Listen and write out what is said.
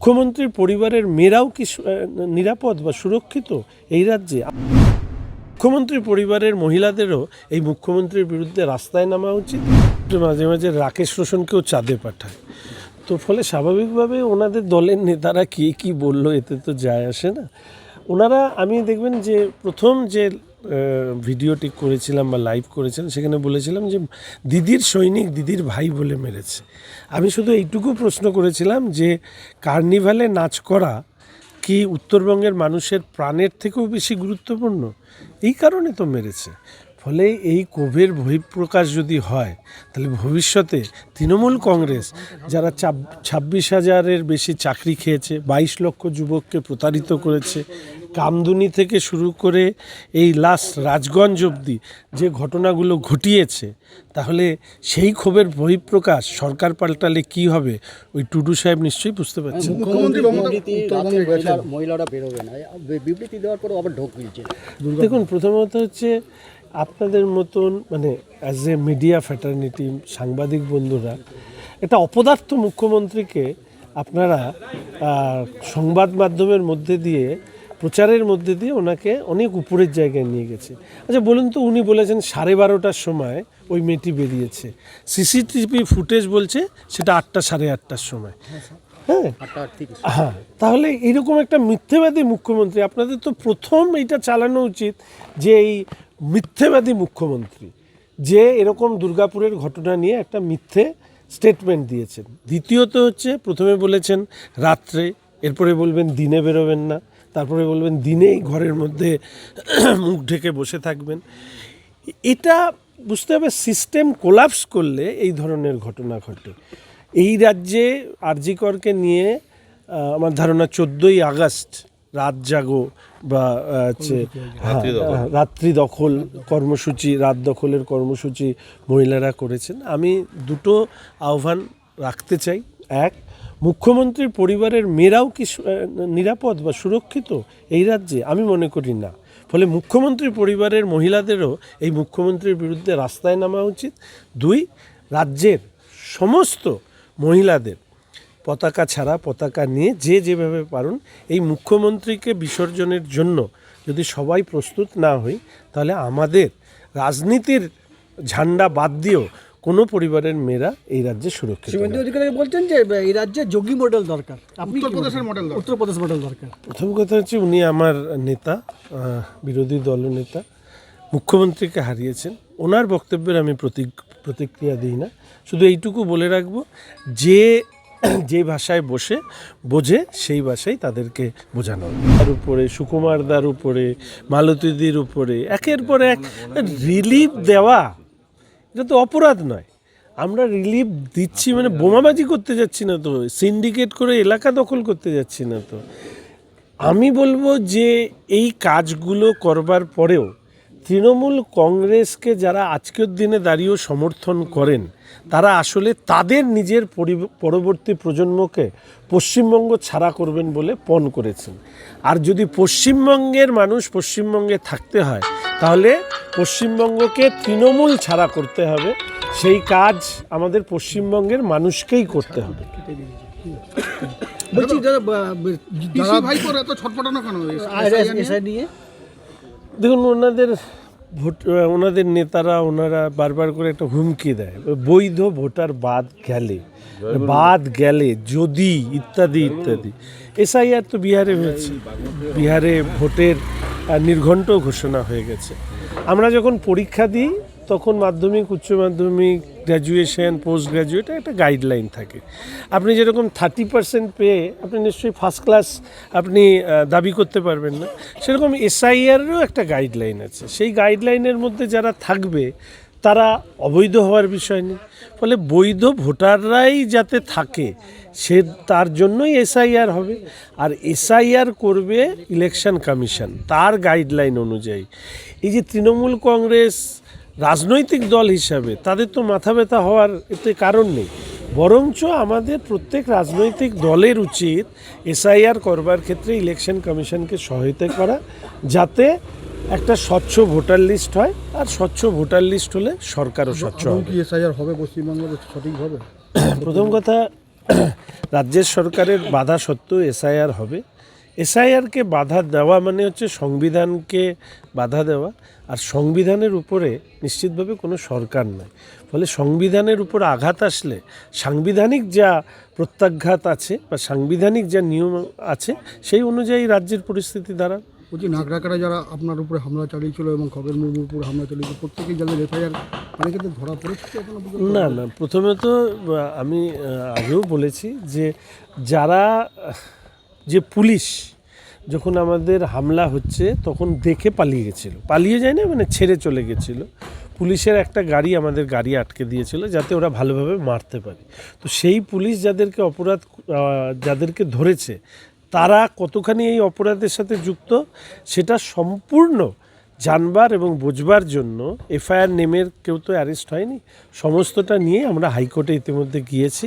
মুখ্যমন্ত্রীর পরিবারের মেয়েরাও কি নিরাপদ বা সুরক্ষিত এই রাজ্যে? মুখ্যমন্ত্রীর পরিবারের মহিলাদেরও এই মুখ্যমন্ত্রীর বিরুদ্ধে রাস্তায় নামা উচিত। মাঝে মাঝে রাকেশ রোশনকেও চাঁদে পাঠায়। তো ফলে স্বাভাবিকভাবে ওনাদের দলের নেতারা কে, কি বলল এতে তো যায় আসে না। ওনারা, আমি দেখবেন যে প্রথম যে ভিডিওটি করেছিলাম বা লাইভ করেছিলাম, সেখানে বলেছিলাম যে দিদির সৈনিক দিদির ভাই বলে মেরেছে। আমি শুধু এইটুকু প্রশ্ন করেছিলাম যে কার্নিভালে নাচ করা কি উত্তরবঙ্গের মানুষের প্রাণের থেকেও বেশি গুরুত্বপূর্ণ? এই কারণে তো মেরেছে। ফলে এই কোভের বহিঃপ্রকাশ যদি হয়, তাহলে ভবিষ্যতে তৃণমূল কংগ্রেস যারা ছাব্বিশ হাজারের বেশি চাকরি খেয়েছে, বাইশ লক্ষ যুবককে প্রতারিত করেছে কামদুনি থেকে শুরু করে এই লাস্ট রাজগঞ্জ অবধি যে ঘটনাগুলো ঘটিয়েছে তাহলে সেই ক্ষোভের বহিঃপ্রকাশ সরকার পাল্টালে কি হবে? ওই টুডু সাহেব নিশ্চয়ই বুঝতে পারছেন। মুখ্যমন্ত্রী মমতা বিবৃতি উত্তরবঙ্গে রাতে গেছেন। মহিলা- মহিলারা বেরোবে না। বিবৃতি দেওয়ার পর আবার ঢোক গিলছে দেখুন প্রথমত হচ্ছে আপনাদের মতন মানে অ্যাজ এ মিডিয়া ফ্যাটার্নিটি সাংবাদিক বন্ধুরা এটা অপদার্থ মুখ্যমন্ত্রীকে আপনারা সংবাদ মাধ্যমের মধ্যে দিয়ে প্রচারের মধ্যে দিয়ে ওনাকে অনেক উপরের জায়গায় নিয়ে গেছে। আচ্ছা বলুন তো উনি বলেছেন সাড়ে বারোটার সময় ওই মেয়েটি বেরিয়েছে। সিসিটিভি ফুটেজ বলছে সেটা আটটা সাড়ে আটটার সময়। হ্যাঁ হ্যাঁ? তাহলে এইরকম একটা মিথ্যেবাদী মুখ্যমন্ত্রী আপনাদের তো প্রথম এইটা চালানো উচিত যে এই মিথ্যেবাদী মুখ্যমন্ত্রী যে এরকম দুর্গাপুরের ঘটনা নিয়ে একটা মিথ্যে স্টেটমেন্ট দিয়েছেন। দ্বিতীয়ত হচ্ছে প্রথমে বলেছেন রাত্রে এরপরে বলবেন দিনে বেরোবেন না। তারপরে বলবেন দিনেই ঘরের মধ্যে মুখ ঢেকে বসে থাকবেন। এটা বুঝতে হবে সিস্টেম কোলাপস করলে এই ধরনের ঘটনা ঘটে। এই রাজ্যে আরজিকরকে নিয়ে আমার ধারণা চোদ্দোই আগস্ট রাত জাগো বা হচ্ছে হ্যাঁ, রাত্রি দখল কর্মসূচি রাত দখলের কর্মসূচি মহিলারা করেছেন। আমি দুটো আহ্বান রাখতে চাই। এক মুখ্যমন্ত্রীর পরিবারের মেয়েরাও কি নিরাপদ বা সুরক্ষিত এই রাজ্যে? আমি মনে করি না। ফলে মুখ্যমন্ত্রী পরিবারের মহিলাদেরও এই মুখ্যমন্ত্রীর বিরুদ্ধে রাস্তায় নামা উচিত। দুই, রাজ্যের সমস্ত মহিলাদের পতাকা ছাড়া পতাকা নিয়ে যে যেভাবে পারুন, এই মুখ্যমন্ত্রীকে বিসর্জনের জন্য যদি সবাই প্রস্তুত না হই, তাহলে আমাদের রাজনীতির ঝান্ডা বাদ দিয়েও কোনো পরিবারের মেয়েরা এই রাজ্যে সুরক্ষিত শুভেন্দু। অধিকারী বলছেন যে এই রাজ্যে যোগী মডেল দরকার। আপনি উত্তরপ্রদেশের মডেল দরকার। উত্তরপ্রদেশ মডেল দরকার। প্রথম কথা হচ্ছে উনি আমার নেতা বিরোধী দলনেতা মুখ্যমন্ত্রীকে হারিয়েছেন। ওনার বক্তব্যের আমি প্রতি প্রতিক্রিয়া দিই না। শুধু এইটুকু বলে রাখব যে যে ভাষায় বসে বোঝে সেই ভাষাই তাদেরকে বোঝানো। তার উপরে সুকুমার দার উপরে মালতীদির উপরে একের পর এক রিলিফ দেওয়া এটা তো অপরাধ নয়। আমরা রিলিফ দিচ্ছি মানে বোমাবাজি করতে যাচ্ছি না তো সিন্ডিকেট করে এলাকা দখল করতে যাচ্ছি না তো। আমি বলব যে এই কাজগুলো করবার পরেও তৃণমূল কংগ্রেসকে যারা আজকের দিনে দাঁড়িয়েও সমর্থন করেন তারা আসলে তাদের নিজের পরবর্তী প্রজন্মকে পশ্চিমবঙ্গ ছাড়া করবেন বলে পণ করেছেন। আর যদি পশ্চিমবঙ্গের মানুষ পশ্চিমবঙ্গে থাকতে হয় তাহলে পশ্চিমবঙ্গকে তৃণমূল ছাড়া করতে হবে। সেই কাজ আমাদের পশ্চিমবঙ্গের মানুষকেই করতে হবে। দেখুন ওনাদের ভোট ওনাদের নেতারা ওনারা বারবার করে একটা হুমকি দেয়। বৈধ ভোটার বাদ গেলে বাদ গেলে যদি ইত্যাদি ইত্যাদি। এসআইআর তো বিহারে হয়েছে। বিহারে ভোটের নির্ঘণ্ট ঘোষণা হয়ে গেছে। আমরা যখন পরীক্ষা দিই, তখন মাধ্যমিক, উচ্চ মাধ্যমিক গ্র্যাজুয়েশন পোস্ট গ্র্যাজুয়েট একটা গাইডলাইন থাকে। আপনি যেরকম থার্টি পার্সেন্ট পেয়ে আপনি নিশ্চয়ই ফার্স্ট ক্লাস আপনি দাবি করতে পারবেন না। সেরকম এসআইআরও একটা গাইডলাইন আছে। সেই গাইডলাইনের মধ্যে যারা থাকবে তারা অবৈধ হওয়ার বিষয় নেই। ফলে বৈধ ভোটাররাই যাতে থাকে, সে তার জন্যই এসআইআর হবে। আর এসআইআর করবে ইলেকশন কমিশন, তার গাইডলাইন অনুযায়ী। এই যে তৃণমূল কংগ্রেস রাজনৈতিক দল হিসাবে, তাদের তো মাথা ব্যথা হওয়ার এতে কারণ নেই। বরঞ্চ আমাদের প্রত্যেক রাজনৈতিক দলের উচিত এসআইআর করবার ক্ষেত্রে ইলেকশন কমিশনকে সহায়তা করা, যাতে একটা স্বচ্ছ ভোটার লিস্ট হয় আর স্বচ্ছ ভোটার লিস্ট হলে সরকারও স্বচ্ছ হবে। এসআইআর হবে পশ্চিমবঙ্গে সঠিকভাবে প্রথম কথা রাজ্যের সরকারের বাধা সত্ত্বেও এসআইআর হবে। এসআইআরকে বাধা দেওয়া মানে হচ্ছে সংবিধানকে বাধা দেওয়া আর সংবিধানের উপরে নিশ্চিতভাবে কোনো সরকার নয় ফলে সংবিধানের উপর আঘাত আসলে সাংবিধানিক যা প্রত্যাঘাত আছে বা সাংবিধানিক যা নিয়ম আছে সেই অনুযায়ী রাজ্যের পরিস্থিতি দাঁড়ান বলছি, নাগরাকারা যারা আপনার উপরে হামলা চালিয়েছিল এবং খগেন মুর্মুর উপর হামলা চালিয়েছিল, প্রত্যেকেই যাদের এফআইআর অনেকে তো ধরা পড়েছে? না না, প্রথমে তো আমি আগেও বলেছি যে যারা, যে পুলিশ যখন আমাদের হামলা হচ্ছে, তখন দেখে পালিয়ে গেছিল। পালিয়ে যায় না মানে ছেড়ে চলে গেছিল। পুলিশের একটা গাড়ি আমাদের গাড়ি আটকে দিয়েছিল, যাতে ওরা ভালোভাবে মারতে পারে। তো সেই পুলিশ যাদেরকে অপরাধ যাদেরকে ধরেছে তারা কতখানি এই অপরাধের সাথে যুক্ত, সেটা সম্পূর্ণ জানবার এবং বোঝবার জন্য এফআইআর নেমের কেউ তো অ্যারেস্ট হয়নি। সমস্তটা নিয়ে আমরা হাইকোর্টে ইতিমধ্যে গিয়েছি।